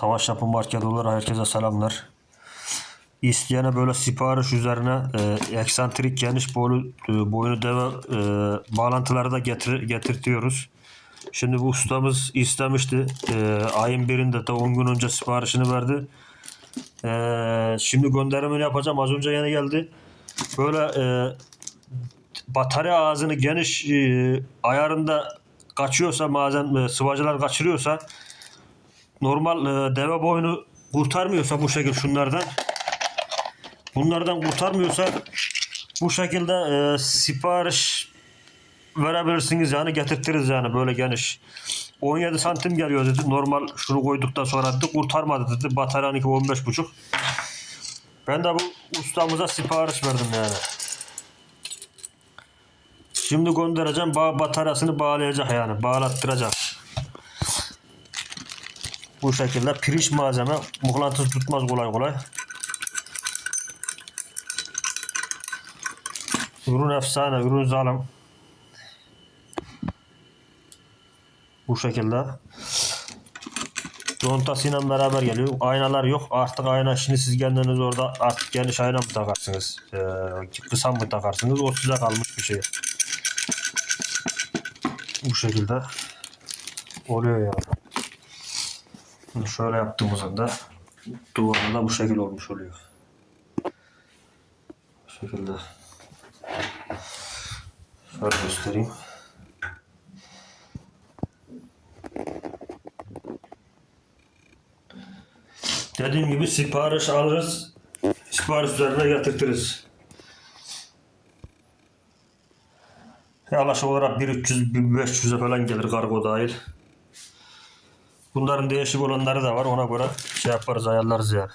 Savaş Yapı Market herkese selamlar. İsteyene böyle sipariş üzerine e, eksantrik geniş boylu, e, boyunu deve e, bağlantıları da getir, getirtiyoruz. Şimdi bu ustamız istemişti. E, ayın birinde de 10 gün önce siparişini verdi. E, şimdi gönderimini yapacağım. Az önce yeni geldi. Böyle e, batarya ağzını geniş e, ayarında kaçıyorsa bazen e, sıvacılar kaçırıyorsa normal e, deve boyunu kurtarmıyorsa bu şekil şunlardan bunlardan kurtarmıyorsa bu şekilde e, sipariş verebilirsiniz yani getirtiriz yani böyle geniş. 17 santim geliyor dedi. Normal şunu koyduktan sonra dedi kurtarmadı dedi. Bataryanınki 15 buçuk. Ben de bu ustamıza sipariş verdim yani. Şimdi göndereceğim bağ bataryasını bağlayacak yani bağlattıracak bu şekilde pirinç malzeme mıknatıs tutmaz kolay kolay. Ürün efsane, ürün zalim. Bu şekilde. Contasıyla beraber geliyor. Aynalar yok. Artık ayna şimdi siz kendiniz orada artık geniş ayna mı takarsınız? Ee, kısa mı takarsınız? O size kalmış bir şey. Bu şekilde oluyor yani. Bunu şöyle yaptığımızda duvarda da bu şekil olmuş oluyor. Bu şekilde. Şöyle göstereyim. Dediğim gibi sipariş alırız. Sipariş üzerine getirtiriz. Yaklaşık olarak 1300-1500'e falan gelir kargo dahil. Bunların değişik olanları da var. Ona göre şey yaparız ayarlarız yani.